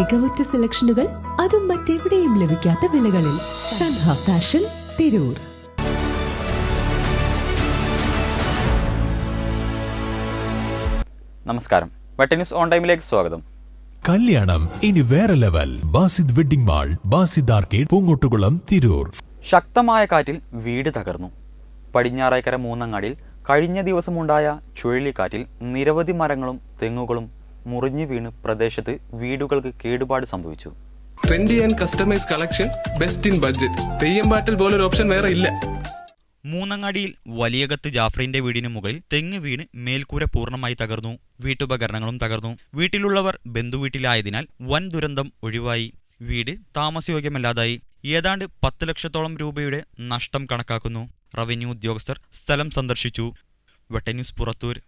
മികവുറ്റ സെലക്ഷനുകൾ അതും മറ്റെവിടെയും ലഭിക്കാത്ത വിലകളിൽ സൻഹ ഫാഷൻ തിരൂർ. നമസ്കാരം. വെട്ട ന്യൂസ് ഓൺ ടൈമിലേക്ക് സ്വാഗതം. കല്യാണം ഇനി വേറെ level. Basid wedding mall Basid arcade Poongottukulam Tirur. ശക്തമായ കാറ്റിൽ വീട് തകർന്നു. പടിഞ്ഞാറേക്കര മൂന്നങ്ങാടിൽ കഴിഞ്ഞ ദിവസമുണ്ടായ ചുഴലിക്കാറ്റിൽ നിരവധി മരങ്ങളും തെങ്ങുകളും മുറിഞ്ഞു വീണ് പ്രദേശത്ത് വീടുകൾക്ക് കേടുപാട് സംഭവിച്ചു. Trendy and customise collection best in budget Theyyam പാട്ടിൽ പോലൊരു ഓപ്ഷൻ വേറെ ഇല്ല. മൂന്നങ്ങാടിയിൽ വലിയകത്ത് ജാഫറിന്റെ വീടിന് മുകളിൽ തെങ്ങ് വീണ് മേൽക്കൂര പൂർണമായി തകർന്നു. വീട്ടുപകരണങ്ങളും തകർന്നു. വീട്ടിലുള്ളവർ ബന്ധുവീട്ടിലായതിനാൽ വൻ ദുരന്തം ഒഴിവായി. വീട് താമസയോഗ്യമല്ലാതായി. ഏതാണ്ട് പത്ത് ലക്ഷത്തോളം രൂപയുടെ നഷ്ടം കണക്കാക്കുന്നു. റവന്യൂ ഉദ്യോഗസ്ഥർ സ്ഥലം സന്ദർശിച്ചു. വെട്ടന്യൂസ് പുറത്തൂർ.